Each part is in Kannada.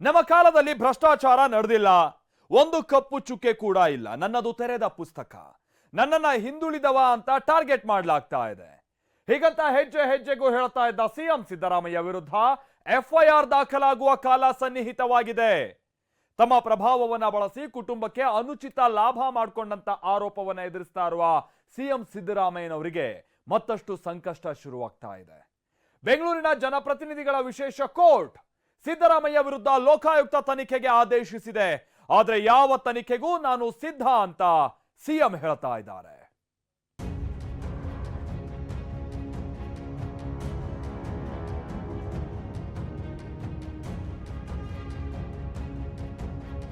ನಮ್ಮ ಕಾಲದಲ್ಲಿ ಭ್ರಷ್ಟಾಚಾರ ನಡೆದಿಲ್ಲ. ಒಂದು ಕಪ್ಪು ಚುಕ್ಕೆ ಕೂಡ ಇಲ್ಲ. ನನ್ನದು ತೆರೆದ ಪುಸ್ತಕ. ನನ್ನನ್ನ ಹಿಂದುಳಿದವ ಅಂತ ಟಾರ್ಗೆಟ್ ಮಾಡಲಾಗ್ತಾ ಇದೆ. ಹೀಗಂತ ಹೆಜ್ಜೆ ಹೆಜ್ಜೆಗೂ ಹೇಳ್ತಾ ಇದ್ದ ಸಿಎಂ ಸಿದ್ದರಾಮಯ್ಯ ವಿರುದ್ಧ ಎಫ್ಐಆರ್ ದಾಖಲಾಗುವ ಕಾಲ ಸನ್ನಿಹಿತವಾಗಿದೆ. ತಮ್ಮ ಪ್ರಭಾವವನ್ನ ಬಳಸಿ ಕುಟುಂಬಕ್ಕೆ ಅನುಚಿತ ಲಾಭ ಮಾಡಿಕೊಂಡಂತ ಆರೋಪವನ್ನ ಎದುರಿಸ್ತಾ ಇರುವ ಸಿಎಂ ಸಿದ್ದರಾಮಯ್ಯನವರಿಗೆ ಮತ್ತಷ್ಟು ಸಂಕಷ್ಟ ಶುರುವಾಗ್ತಾ ಇದೆ. ಬೆಂಗಳೂರಿನ ಜನಪ್ರತಿನಿಧಿಗಳ ವಿಶೇಷ ಕೋರ್ಟ್ ಸಿದ್ದರಾಮಯ್ಯ ವಿರುದ್ಧ ಲೋಕಾಯುಕ್ತ ತನಿಖೆಗೆ ಆದೇಶಿಸಿದೆ. ಆದರೆ ಯಾವ ತನಿಖೆಗೂ ನಾನು ಸಿದ್ಧ ಅಂತ ಸಿಎಂ ಹೇಳ್ತಾ ಇದ್ದಾರೆ.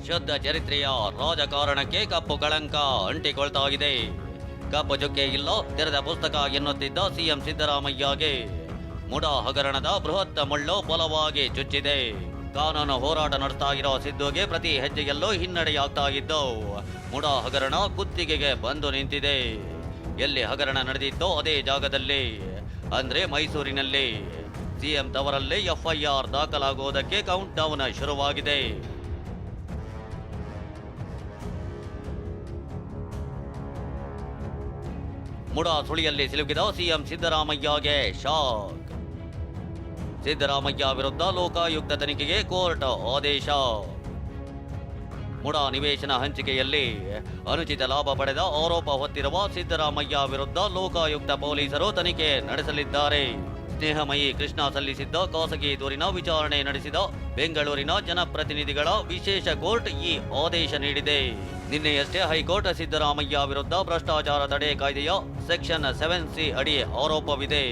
ಶುದ್ಧ ಚರಿತ್ರೆಯ ರಾಜಕಾರಣಕ್ಕೆ ಕಪ್ಪು ಕಳಂಕ ಅಂಟಿಕೊಳ್ತಾ ಇದೆ. ಕಪ್ಪು ಚುಕ್ಕೆ ಇಲ್ಲ ತೆರೆದ ಪುಸ್ತಕ ಎನ್ನುತ್ತಿದ್ದ ಸಿಎಂ ಸಿದ್ದರಾಮಯ್ಯಗೆ ಮುಡಾ ಹಗರಣದ ಬೃಹತ್ ಮಳ್ಳು ಬಲವಾಗಿ ಚುಚ್ಚಿದೆ. ಕಾನೂನು ಹೋರಾಟ ನಡೆಸ್ತಾ ಇರೋ ಸಿದ್ದುಗೆ ಪ್ರತಿ ಹೆಜ್ಜೆಯಲ್ಲೂ ಹಿನ್ನಡೆಯಾಗ್ತಾ ಇದ್ದು, ಮುಡಾ ಹಗರಣ ಕುತ್ತಿಗೆಗೆ ಬಂದು ನಿಂತಿದೆ. ಎಲ್ಲಿ ಹಗರಣ ನಡೆದಿತ್ತೋ ಅದೇ ಜಾಗದಲ್ಲಿ. ಅಂದ್ರೆ ಮೈಸೂರಿನಲ್ಲಿ. ಸಿಎಂ ತವರಲ್ಲಿ ಎಫ್ಐಆರ್ ದಾಖಲಾಗುವುದಕ್ಕೆ ಕೌಂಟ್ ಡೌನ್ ಶುರುವಾಗಿದೆ. ಮುಡಾ ಸುಳಿಯಲ್ಲಿ ಸಿಲುಕಿದ ಸಿಎಂ ಸಿದ್ದರಾಮಯ್ಯಗೆ ಶಾಕ್. ಸಿದ್ದರಾಮಯ್ಯ ವಿರುದ್ಧ ಲೋಕಾಯುಕ್ತ ತನಿಖೆಗೆ ಕೋರ್ಟ್ ಆದೇಶ. ಮುಡಾ ನಿವೇಶನ ಹಂಚಿಕೆಯಲ್ಲಿ ಅನುಚಿತ ಲಾಭ ಪಡೆದ ಆರೋಪ ಹೊತ್ತಿರುವ ಸಿದ್ದರಾಮಯ್ಯ ವಿರುದ್ಧ ಲೋಕಾಯುಕ್ತ ಪೊಲೀಸರು ತನಿಖೆ ನಡೆಸಲಿದ್ದಾರೆ. ಸ್ನೇಹಮಯಿ ಕೃಷ್ಣ ಸಲ್ಲಿಸಿದ್ದ ಖಾಸಗಿ ದೂರಿನ ವಿಚಾರಣೆ ನಡೆಸಿದ ಬೆಂಗಳೂರಿನ ಜನಪ್ರತಿನಿಧಿಗಳ ವಿಶೇಷ ಕೋರ್ಟ್ ಈ ಆದೇಶ ನೀಡಿದೆ. ನಿನ್ನೆಯಷ್ಟೇ ಹೈಕೋರ್ಟ್ ಸಿದ್ದರಾಮಯ್ಯ ವಿರುದ್ಧ ಭ್ರಷ್ಟಾಚಾರ ತಡೆ ಕಾಯ್ದೆಯ ಸೆಕ್ಷನ್ ಸೆವೆನ್ ಸಿ ಅಡಿ ಆರೋಪವಿದೆ.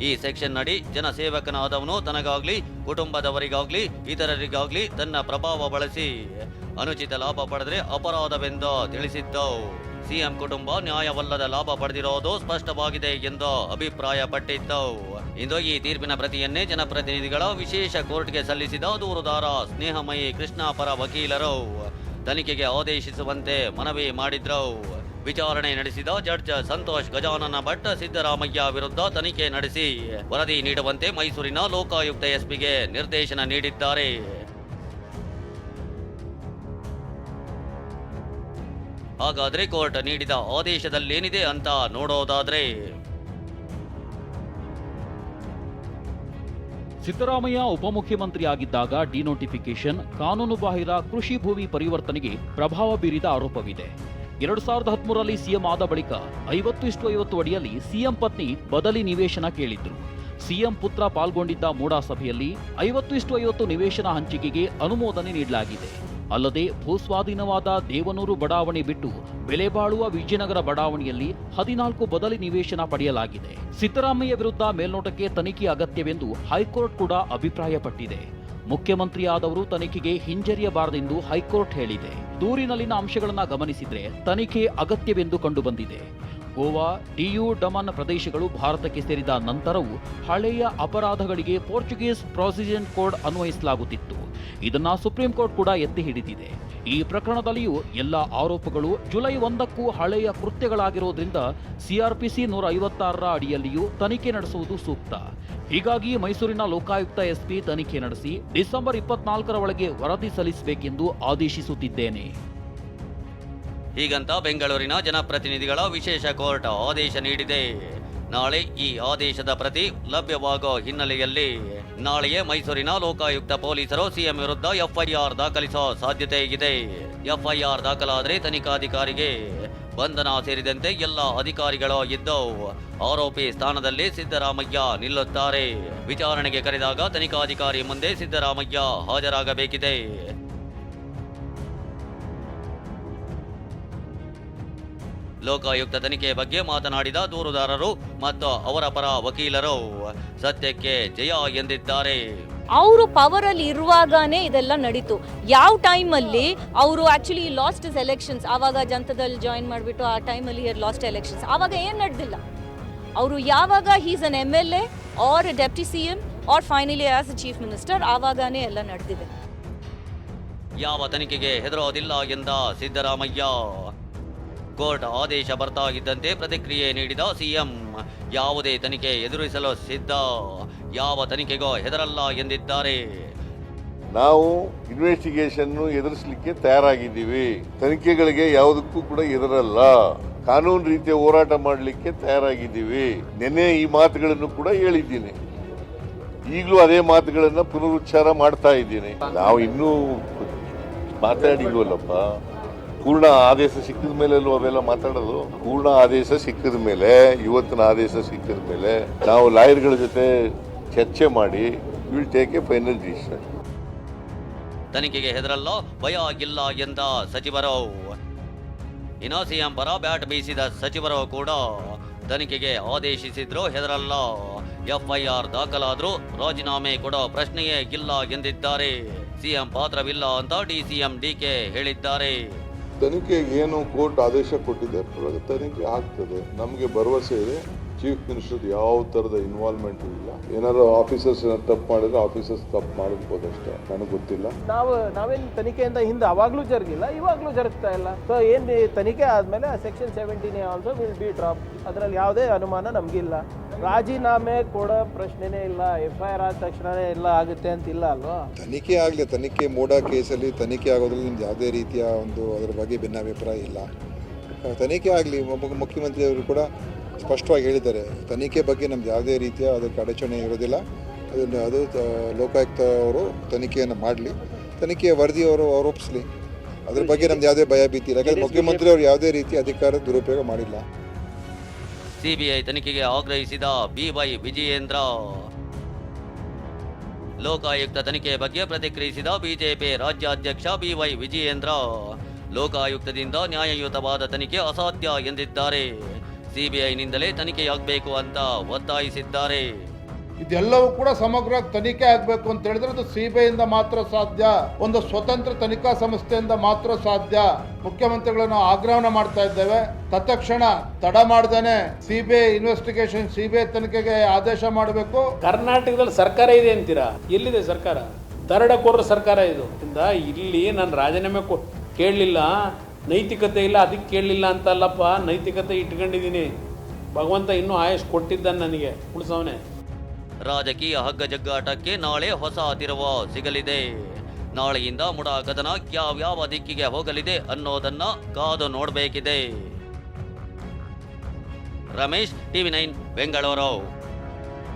ಈ ಸೆಕ್ಷನ್ ಅಡಿ ಜನಸೇವಕನಾದವನು ತನಗಾಗ್ಲಿ, ಕುಟುಂಬದವರಿಗಾಗ್ಲಿ, ಇತರರಿಗಾಗ್ಲಿ ತನ್ನ ಪ್ರಭಾವ ಬಳಸಿ. ಅನುಚಿತ ಲಾಭ ಪಡೆದ್ರೆ ಅಪರಾಧವೆಂದು ತಿಳಿಸಿದ್ದವು. ಸಿಎಂ ಕುಟುಂಬ ನ್ಯಾಯವಲ್ಲದ ಲಾಭ ಪಡೆದಿರೋದು ಸ್ಪಷ್ಟವಾಗಿದೆ ಎಂದು ಅಭಿಪ್ರಾಯಪಟ್ಟಿದ್ದವು. ಇಂದು ಈ ತೀರ್ಪಿನ ಪ್ರತಿಯನ್ನೇ ಜನಪ್ರತಿನಿಧಿಗಳ ವಿಶೇಷ ಕೋರ್ಟ್ಗೆ ಸಲ್ಲಿಸಿದ ದೂರುದಾರ ಸ್ನೇಹಮಯಿ ಕೃಷ್ಣಾಪರ ವಕೀಲರು. ತನಿಖೆಗೆ ಆದೇಶಿಸುವಂತೆ ಮನವಿ ಮಾಡಿದ್ರು ವಿಚಾರಣೆ ನಡೆಸಿದ ಜಡ್ಜ್ ಸಂತೋಷ್ ಗಜಾನನ ಭಟ್ ಸಿದ್ದರಾಮಯ್ಯ ವಿರುದ್ಧ ತನಿಖೆ ನಡೆಸಿ ವರದಿ ನೀಡುವಂತೆ ಮೈಸೂರಿನ ಲೋಕಾಯುಕ್ತ ಎಸ್ಪಿಗೆ ನಿರ್ದೇಶನ ನೀಡಿದ್ದಾರೆ. ಹಾಗಾದ್ರೆ ಕೋರ್ಟ್ ನೀಡಿದ ಆದೇಶದಲ್ಲೇನಿದೆ ಅಂತ ನೋಡೋದಾದ್ರೆ ಸಿದ್ದರಾಮಯ್ಯ ಉಪಮುಖ್ಯಮಂತ್ರಿಯಾಗಿದ್ದಾಗ ಡಿನೋಟಿಫಿಕೇಶನ್ ಕಾನೂನುಬಾಹಿರ ಕೃಷಿ ಭೂಮಿ ಪರಿವರ್ತನೆಗೆ ಪ್ರಭಾವ ಬೀರಿದ ಆರೋಪವಿದೆ. ಎರಡು ಸಾವಿರದ ಹದಿಮೂರರಲ್ಲಿ ಸಿಎಂ ಆದ ಬಳಿಕ ಐವತ್ತು ಇಷ್ಟು ಐವತ್ತು ಅಡಿಯಲ್ಲಿ ಸಿಎಂ ಪತ್ನಿ ಬದಲಿ ನಿವೇಶನ ಕೇಳಿದ್ರು. ಸಿಎಂ ಪುತ್ರ ಪಾಲ್ಗೊಂಡಿದ್ದ ಮೂಡಾ ಸಭೆಯಲ್ಲಿ ಐವತ್ತು ಇಷ್ಟು ಐವತ್ತು ನಿವೇಶನ ಹಂಚಿಕೆಗೆ ಅನುಮೋದನೆ ನೀಡಲಾಗಿದೆ. ಅಲ್ಲದೆ ಭೂಸ್ವಾಧೀನವಾದ ದೇವನೂರು ಬಡಾವಣೆ ಬಿಟ್ಟು ಬೆಲೆ ಬಾಳುವ ವಿಜಯನಗರ ಬಡಾವಣೆಯಲ್ಲಿ ಹದಿನಾಲ್ಕು ಬದಲಿ ನಿವೇಶನ ಪಡೆಯಲಾಗಿದೆ. ಸಿದ್ದರಾಮಯ್ಯ ವಿರುದ್ಧ ಮೇಲ್ನೋಟಕ್ಕೆ ತನಿಖೆ ಅಗತ್ಯವೆಂದು ಹೈಕೋರ್ಟ್ ಕೂಡ ಅಭಿಪ್ರಾಯಪಟ್ಟಿದೆ. ಮುಖ್ಯಮಂತ್ರಿಯಾದವರು ತನಿಖೆಗೆ ಹಿಂಜರಿಯಬಾರದೆಂದು ಹೈಕೋರ್ಟ್ ಹೇಳಿದೆ. ದೂರಿನಲ್ಲಿನ ಅಂಶಗಳನ್ನು ಗಮನಿಸಿದರೆ ತನಿಖೆ ಅಗತ್ಯವೆಂದು ಕಂಡುಬಂದಿದೆ. ಗೋವಾ, ಡಿಯು, ಡಮನ್ ಪ್ರದೇಶಗಳು ಭಾರತಕ್ಕೆ ಸೇರಿದ ನಂತರವೂ ಹಳೆಯ ಅಪರಾಧಗಳಿಗೆ ಪೋರ್ಚುಗೀಸ್ ಪ್ರಾಸಿಜನ್ ಕೋಡ್ ಅನ್ವಯಿಸಲಾಗುತ್ತಿತ್ತು. ಇದನ್ನ ಸುಪ್ರೀಂ ಕೋರ್ಟ್ ಕೂಡ ಎತ್ತಿ ಹಿಡಿದಿದೆ. ಈ ಪ್ರಕರಣದಲ್ಲಿಯೂ ಎಲ್ಲ ಆರೋಪಗಳು ಜುಲೈ ಒಂದಕ್ಕೂ ಹಳೆಯ ಕೃತ್ಯಗಳಾಗಿರೋದ್ರಿಂದ ಸಿಆರ್ಪಿಸಿ ನೂರ ಐವತ್ತಾರರ ಅಡಿಯಲ್ಲಿಯೂ ತನಿಖೆ ನಡೆಸುವುದು ಸೂಕ್ತ. ಹೀಗಾಗಿ ಮೈಸೂರಿನ ಲೋಕಾಯುಕ್ತ ಎಸ್ಪಿ ತನಿಖೆ ನಡೆಸಿ ಡಿಸೆಂಬರ್ ಇಪ್ಪತ್ನಾಲ್ಕರ ಒಳಗೆ ವರದಿ ಸಲ್ಲಿಸಬೇಕೆಂದು ಆದೇಶಿಸುತ್ತಿದ್ದೇನೆ. ಹೀಗಂತ ಬೆಂಗಳೂರಿನ ಜನಪ್ರತಿನಿಧಿಗಳ ವಿಶೇಷ ಕೋರ್ಟ್ ಆದೇಶ ನೀಡಿದೆ. ನಾಳೆ ಈ ಆದೇಶದ ಪ್ರತಿ ಲಭ್ಯವಾಗೋ ಹಿನ್ನೆಲೆಯಲ್ಲಿ ನಾಳೆಯೇ ಮೈಸೂರಿನ ಲೋಕಾಯುಕ್ತ ಪೊಲೀಸರು ಸಿಎಂ ವಿರುದ್ಧ ಎಫ್ಐಆರ್ ದಾಖಲಿಸೋ ಸಾಧ್ಯತೆ ಇದೆ. ಎಫ್ಐಆರ್ ದಾಖಲಾದರೆ ತನಿಖಾಧಿಕಾರಿಗೆ ಬಂಧನ ಸೇರಿದಂತೆ ಎಲ್ಲ ಅಧಿಕಾರಿಗಳು ಇದ್ದವು. ಆರೋಪಿ ಸ್ಥಾನದಲ್ಲಿ ಸಿದ್ದರಾಮಯ್ಯ ನಿಲ್ಲುತ್ತಾರೆ. ವಿಚಾರಣೆಗೆ ಕರೆದಾಗ ತನಿಖಾಧಿಕಾರಿ ಮುಂದೆ ಸಿದ್ದರಾಮಯ್ಯ ಹಾಜರಾಗಬೇಕಿದೆ. ಲೋಕಾಯುಕ್ತ ತನಿಖೆ ಬಗ್ಗೆ ಮಾತನಾಡಿದ ದೂರುದಾರರು ಮತ್ತು ಅವರ ಪರ ವಕೀಲರು ಸತ್ಯಕ್ಕೆ ಜಯ ಎಂದಿದ್ದಾರೆ. ಅವರು ಪವರ್ ಅಲ್ಲಿ ಇರುವಾಗಾನೇ ಇದೆಲ್ಲ ನಡೀತು. ಯಾವ ಟೈಮಲ್ಲಿ ಅವರು ಆಕ್ಚುಲಿ ಲಾಸ್ಟ್ ಇಸ್ ಎಲೆಕ್ಷನ್ಸ್ ಆವಾಗ ಜನತಾದಲ್ಲಿ ಜಾಯಿನ್ ಮಾಡಿಬಿಟ್ಟು ಆ ಟೈಮಲ್ಲಿ ಹಿಯರ್ ಲಾಸ್ಟ್ ಎಲೆಕ್ಷನ್ಸ್ ಆವಾಗ ಏನು ನಡೆದಿಲ್ಲ? ಅವರು ಯಾವಾಗ he's an M L A or deputy C M or finally as a chief minister ಆವಾಗನೇ ಎಲ್ಲ ನಡೆದಿದೆ. ಯಾವ ತನಿಖೆಗೆ ಹೆದರೋದಿಲ್ಲ ಎಂದ ಸಿದ್ದರಾಮಯ್ಯ. ಕೋರ್ಟ್ ಆದೇಶ ಬರ್ತಾ ಇದ್ದಂತೆ ಪ್ರತಿಕ್ರಿಯೆ ನೀಡಿದ ಸಿಎಂ. ಯಾವುದೇ ತನಿಖೆ ಎದುರಿಸಲು ಸಿದ್ಧ. ಯಾವ ತನಿಖೆಗೂ ಹೆದರಲ್ಲ ಎಂದಿದ್ದಾರೆ. ನಾವು ಇನ್ವೆಸ್ಟಿಗೇಷನ್ ಎದುರಿಸಲಿಕ್ಕೆ ತಯಾರಾಗಿದ್ದೀವಿ. ತನಿಖೆಗಳಿಗೆ ಯಾವುದಕ್ಕೂ ಕೂಡ ಎದುರಲ್ಲ ಕಾನೂನು ರೀತಿಯ ಹೋರಾಟ ಮಾಡಲಿಕ್ಕೆ ತಯಾರಾಗಿದ್ದೀವಿ. ನಿನ್ನೆ ಈ ಮಾತುಗಳನ್ನು ಕೂಡ ಹೇಳಿದ್ದೀನಿ. ಈಗಲೂ ಅದೇ ಮಾತುಗಳನ್ನು ಪುನರುಚ್ಚಾರ ಮಾಡ್ತಾ ಇದ್ದೀನಿ. ನಾವು ಇನ್ನೂ ಮಾತಾಡಿಲ್ವಲ್ಲಪ್ಪ? ಪೂರ್ಣ ಆದೇಶ ಸಿಕ್ಕಿದ ಮೇಲೆ ಅವೆಲ್ಲ ಮಾತಾಡೋದು? ಪೂರ್ಣ ಆದೇಶ ಸಿಕ್ಕಿದ ಮೇಲೆ, ಇವತ್ತಿನ ಆದೇಶ ಸಿಕ್ಕಿದ ಮೇಲೆ ನಾವು ಲಾಯರ್ಗಳ ಜೊತೆ ಚರ್ಚೆ ಮಾಡಿ will take a final decision ತನಿಖೆಗೆ ಹೆದರಲ್ಲ? ಭಯ ಆಗಿಲ್ಲ ಎಂದ ಸಚಿವರು. ಇನ್ನು ಸಿಎಂ ಪರ ಬ್ಯಾಟ್ ಬೀಸಿದ ಸಚಿವರು ಕೂಡ ತನಿಖೆಗೆ ಆದೇಶಿಸಿದ್ರು ಹೆದರಲ್ಲ? ಎಫ್ಐಆರ್ ದಾಖಲಾದ್ರೂ ರಾಜೀನಾಮೆ ಕೊಡೋ ಪ್ರಶ್ನೆಯೇ ಇಲ್ಲ ಎಂದಿದ್ದಾರೆ. ಸಿಎಂ ಪಾತ್ರವಿಲ್ಲ ಅಂತ ಡಿಸಿಎಂ ಡಿಕೆ ಹೇಳಿದ್ದಾರೆ. ತನಿಖೆಗೆ ಏನು ಕೋರ್ಟ್ ಆದೇಶ ಕೊಟ್ಟಿದೆ ತನಿಖೆ ಆಗ್ತದೆ. ನಮಗೆ ಭರವಸೆ ಇದೆ. ಚೀಫ್ ಮಿನಿಸ್ಟರ್ ಯಾವ ಥರದ ಇನ್ವಾಲ್ವ್ಮೆಂಟ್ ಇಲ್ಲ. ಏನಾದ್ರು ಆಫೀಸರ್ಸ್ ತಪ್ಪು ಮಾಡಿದ್ರೆ ಆಫೀಸರ್ಸ್ ತಪ್ಪು ಮಾಡಿರ್ಬೋದಷ್ಟೇ ನನಗೆ ಗೊತ್ತಿಲ್ಲ. ನಾವು, ನಾವೇನು ತನಿಖೆಯಿಂದ ಹಿಂದೆ ಅವಾಗಲೂ ಜರುಗಿಲ್ಲ, ಇವಾಗಲೂ ಜರುಗ್ತಾ ಇಲ್ಲ. ಸೊ ಏನು ತನಿಖೆ ಆದಮೇಲೆ section seventeen also will be drop ಅದರಲ್ಲಿ ಯಾವುದೇ ಅನುಮಾನ ನಮಗಿಲ್ಲ. ರಾಜೀನಾಮೆ ಕೊಡೋ ಪ್ರಶ್ನೆನೇ ಇಲ್ಲ ಎಫ್ ಐ ಆರ್ ಆದ ತಕ್ಷಣನೇ ಎಲ್ಲ ಆಗುತ್ತೆ ಅಂತ ಇಲ್ಲ ಅಲ್ವಾ? ತನಿಖೆ ಆಗಲಿ ತನಿಖೆ ಮೂಡ ಕೇಸಲ್ಲಿ ತನಿಖೆ ಆಗೋದ್ರಲ್ಲಿ ನಿಮ್ದು ಯಾವುದೇ ರೀತಿಯ ಒಂದು ಅದರ ಬಗ್ಗೆ ಭಿನ್ನಾಭಿಪ್ರಾಯ ಇಲ್ಲ. ತನಿಖೆ ಆಗಲಿ ಮುಖ್ಯಮಂತ್ರಿಯವರು ಕೂಡ ಸ್ಪಷ್ಟವಾಗಿ ಹೇಳಿದ್ದಾರೆ. ತನಿಖೆ ಬಗ್ಗೆ ನಮ್ದು ಯಾವುದೇ ರೀತಿಯ ಅದಕ್ಕೆ ಅಡಚಣೆ ಇರೋದಿಲ್ಲ. ಅದನ್ನು ಅದು ಲೋಕಾಯುಕ್ತ ಅವರು ತನಿಖೆಯನ್ನು ಮಾಡಲಿ. ತನಿಖೆಯ ವರದಿಯವರು ಆರೋಪಿಸಲಿ. ಅದ್ರ ಬಗ್ಗೆ ನಮ್ದು ಯಾವುದೇ ಭಯ ಭೀತಿ ಇಲ್ಲ. ಯಾಕಂದ್ರೆ ಮುಖ್ಯಮಂತ್ರಿ ಅವರು ಯಾವುದೇ ರೀತಿ ಅಧಿಕಾರ ದುರುಪಯೋಗ ಮಾಡಿಲ್ಲ. ಸಿಬಿಐ ತನಿಖೆಗೆ ಆಗ್ರಹಿಸಿದ ಬಿವೈ ವಿಜಯೇಂದ್ರ. ಲೋಕಾಯುಕ್ತ ತನಿಖೆ ಬಗ್ಗೆ ಪ್ರತಿಕ್ರಿಯಿಸಿದ ಬಿಜೆಪಿ ರಾಜ್ಯಾಧ್ಯಕ್ಷ ಬಿವೈ ವಿಜಯೇಂದ್ರ. ಲೋಕಾಯುಕ್ತದಿಂದ ನ್ಯಾಯಯುತವಾದ ತನಿಖೆ ಅಸಾಧ್ಯ ಎಂದಿದ್ದಾರೆ. ಸಿಬಿಐನಿಂದಲೇ ತನಿಖೆಯಾಗಬೇಕು ಅಂತ ಒತ್ತಾಯಿಸಿದ್ದಾರೆ. ಇದೆಲ್ಲವೂ ಕೂಡ ಸಮಗ್ರ ತನಿಖೆ ಆಗಬೇಕು ಅಂತ ಹೇಳಿದ್ರೆ ಅದು ಸಿಬಿಐಯಿಂದ ಮಾತ್ರ ಸಾಧ್ಯ. ಒಂದು ಸ್ವತಂತ್ರ ತನಿಖಾ ಸಂಸ್ಥೆಯಿಂದ ಮಾತ್ರ ಸಾಧ್ಯ. ಮುಖ್ಯಮಂತ್ರಿಗಳನ್ನು ಆಗ್ರಹಣ ಮಾಡ್ತಾ ಇದ್ದೇವೆ. ತತ್ಕ್ಷಣ ತಡ ಮಾಡ್ದೇನೆ ಸಿಬಿಐ ಇನ್ವೆಸ್ಟಿಗೇಷನ್ ಸಿಬಿಐ ತನಿಖೆಗೆ ಆದೇಶ ಮಾಡಬೇಕು. ಕರ್ನಾಟಕದಲ್ಲಿ ಸರ್ಕಾರ ಇದೆ ಅಂತೀರಾ? ಎಲ್ಲಿದೆ ಸರ್ಕಾರ? ದರಡಕೋರ ಸರ್ಕಾರ ಇದು. ಇಲ್ಲಿ ನಾನು ರಾಜೀನಾಮೆ ಕೇಳಲಿಲ್ಲ. ನೈತಿಕತೆ ಇಲ್ಲ, ಅದಕ್ಕೆ ಕೇಳಲಿಲ್ಲ ಅಂತಲ್ಲಪ್ಪ. ನೈತಿಕತೆ ಇಟ್ಕೊಂಡಿದ್ದೀನಿ. ಭಗವಂತ ಇನ್ನೂ ಆಯಸ್ ಕೊಟ್ಟಿದ್ದಾನೆ ನನಗೆ. ಉಳಿಸವನೇ. ರಾಜಕೀಯ ಹಗ್ಗಜಗ್ಗಾಟಕ್ಕೆ ನಾಳೆ ಹೊಸ ತಿರುವ ಸಿಗಲಿದೆ. ನಾಳೆಯಿಂದ ಮುಡಾ ಕದನ ಯಾವ್ಯಾವ ದಿಕ್ಕಿಗೆ ಹೋಗಲಿದೆ ಅನ್ನೋದನ್ನ ಕಾದು ನೋಡಬೇಕಿದೆ. Ramesh, TV nine, Bengaluru.